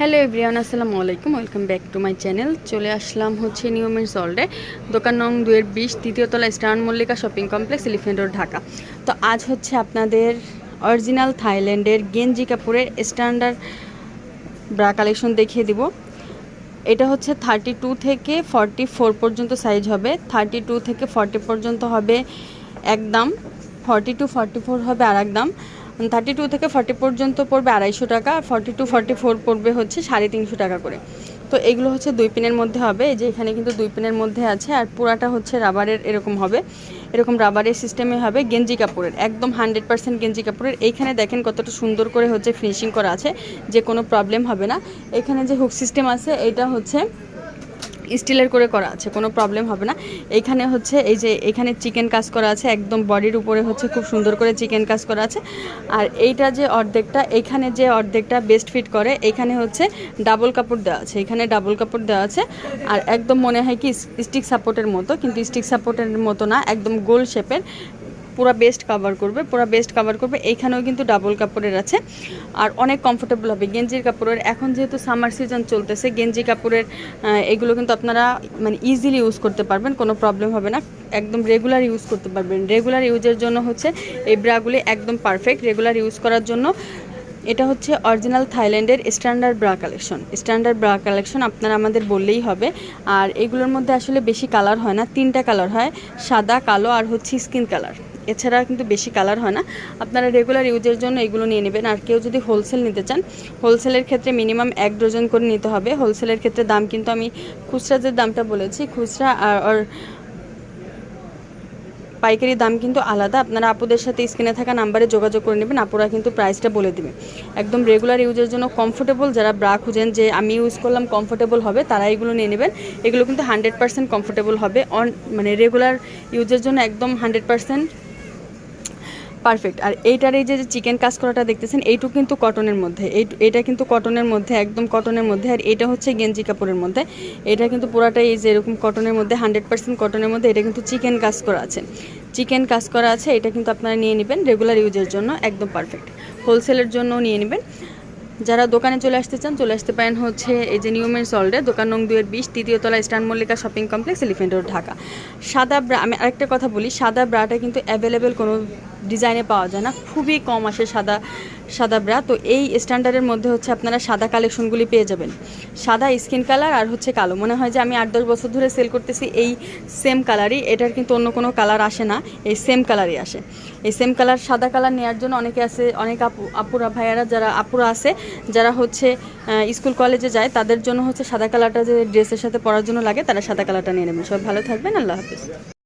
Hello everyone আসসালামু আলাইকুম welcome back to my channel চলে আসলাম হচ্ছে নিউ মিন্স অলডে দোকান নং দুয়ের বিশ তৃতীয়তলা stern Mallika shopping complex elephant road Dhaka. তো আজ হচ্ছে আপনাদের অরিজিনাল থাইল্যান্ডের গেঞ্জি কাপড়ের স্ট্যান্ডার্ড ব্রা কালেকশন দেখিয়ে দিব। এটা হচ্ছে থার্টি টু থেকে ফর্টি ফোর পর্যন্ত সাইজ হবে। থার্টি টু থেকে ফর্টি পর্যন্ত হবে একদম ফর্টি টু ফর্টি ফোর হবে আর একদম থার্টি টু থেকে ফর্টি পর্যন্ত পড়বে আড়াইশো টাকা, আর ফর্টি টু ফর্টি ফোর পড়বে হচ্ছে সাড়ে তিনশো টাকা করে। তো এগুলো হচ্ছে দুই পিনের মধ্যে হবে, এই যে এখানে কিন্তু দুই পিনের মধ্যে আছে, আর পুরাটা হচ্ছে রাবারের এরকম হবে। এরকম রাবারের সিস্টেমে হবে গেঞ্জি কাপড়ের, একদম হান্ড্রেড পার্সেন্ট গেঞ্জি কাপড়ের। এইখানে দেখেন কতটা সুন্দর করে হচ্ছে ফিনিশিং করা আছে, যে কোনো প্রবলেম হবে না। এখানে যে হুক সিস্টেম আছে, এটা হচ্ছে স্টিলের করে করা আছে, কোনো প্রবলেম হবে না। এইখানে হচ্ছে এই যে এখানে চিকেন কাজ করা আছে, একদম বডির উপরে হচ্ছে খুব সুন্দর করে চিকেন কাজ করা আছে। আর এইটা যে অর্ধেকটা এখানে যে অর্ধেকটা বেস্ট ফিট করে এখানে হচ্ছে ডাবল কাপড় দেওয়া আছে। এখানে ডাবল কাপড় দেওয়া আছে। আর একদম মনে হয় কি স্টিক সাপোর্টের মতো, কিন্তু স্টিক সাপোর্টের মতো না, একদম গোল শেপের পুরো বেস্ট কাভার করবে, পুরা বেস্ট কাভার করবে। এইখানেও কিন্তু ডাবল কাপড়ের আছে। আর অনেক কমফোর্টেবল হবে গেঞ্জির কাপড়ের। এখন যেহেতু সামার সিজন চলতেছে, গেঞ্জি কাপড়ের এগুলো কিন্তু আপনারা মানে ইজিলি ইউজ করতে পারবেন, কোনো প্রবলেম হবে না। একদম রেগুলার ইউজ করতে পারবেন। রেগুলার ইউজের জন্য হচ্ছে এই ব্রাগুলি একদম পারফেক্ট রেগুলার ইউজ করার জন্য এটা হচ্ছে অরিজিনাল থাইল্যান্ডের standard bra collection. Standard bra collection আপনারা আমাদের বললেই হবে। আর এগুলোর মধ্যে আসলে বেশি কালার হয় না, তিনটা কালার হয়, সাদা, কালো আর হচ্ছে স্কিন কালার। এছাড়া কিন্তু বেশি কালার হয় না। আপনারা রেগুলার ইউজের জন্য এগুলো নিয়ে নেবেন। আর কেউ যদি হোলসেল নিতে চান হোলসেলের ক্ষেত্রে মিনিমাম এক ডজন করে নিতে হবে। হোলসেলের ক্ষেত্রে দাম কিন্তু আমি খুচরা যে দামটা বলেছি। খুচরা আর পাইকারি দাম কিন্তু আলাদা। আপনারা আপুদের সাথে স্ক্রিনে থাকা নাম্বারে যোগাযোগ করে নেবেন, আপুরা কিন্তু প্রাইসটা বলে দেবে। একদম রেগুলার ইউজের জন্য কমফোর্টেবল যারা ব্রা খুঁজেন, যে আমি ইউজ করলাম কমফোর্টেবল হবে, তারা এগুলো নিয়ে নেবেন। এগুলো কিন্তু হান্ড্রেড পার্সেন্ট কমফোর্টেবল হবে। অন মানে রেগুলার ইউজের জন্য একদম হান্ড্রেড পার্সেন্ট পারফেক্ট আর এইটার এই যে চিকেন কাজ করাটা দেখতেছেন এইটু কিন্তু কটনের মধ্যে। এটা কিন্তু কটনের মধ্যে, একদম কটনের মধ্যে। আর এটা হচ্ছে গেঞ্জি কাপড়ের মধ্যে। এটা কিন্তু পুরাটাই এই যে এরকম কটনের মধ্যে হান্ড্রেড পার্সেন্ট কটনের মধ্যে, এটা কিন্তু চিকেন কাজ করা আছে। চিকেন কাজ করা আছে, এটা কিন্তু আপনারা নিয়ে নেবেন রেগুলার ইউজের জন্য, একদম পারফেক্ট হোলসেলের জন্য নিয়ে নেবেন। যারা দোকানে চলে আসতে চান, চলে আসতে পারেন হচ্ছে এই যে নিউমেন সল্ডে দোকান নং দুয়ের বিশ, তৃতীয় তলা স্টান Mallika shopping complex Elephant Road Dhaka. সাদা ব্রা আমি আরেকটা কথা বলি, সাদা ব্রাটা কিন্তু অ্যাভেলেবেল কোনো ডিজাইনে পাওয়া যায় না। খুবই কম আসে সাদা সাদা ব্রা। তো এই স্ট্যান্ডার্ডের মধ্যে হচ্ছে আপনারা সাদা কালেকশনগুলি পেয়ে যাবেন। সাদা স্কিন কালার আর হচ্ছে কালো। মনে হয় যে আমি আট দশ বছর ধরে সেল করতেছি এই সেম কালারই এটার কিন্তু অন্য কোনো কালার আসে না। এই সেম কালারই আসে। এই সেম কালার সাদা কালার নেওয়ার জন্য অনেকে আছে, অনেক আপু, আপুরা, ভাইয়ারা যারা, আপুরা আছে, যারা হচ্ছে স্কুল কলেজে যায়, তাদের জন্য হচ্ছে সাদা কালারটা যে ড্রেসের সাথে পরার জন্য লাগে, তারা সাদা কালারটা নিয়ে নেবেন। সব ভালো থাকবেন। আল্লাহ হাফিজ।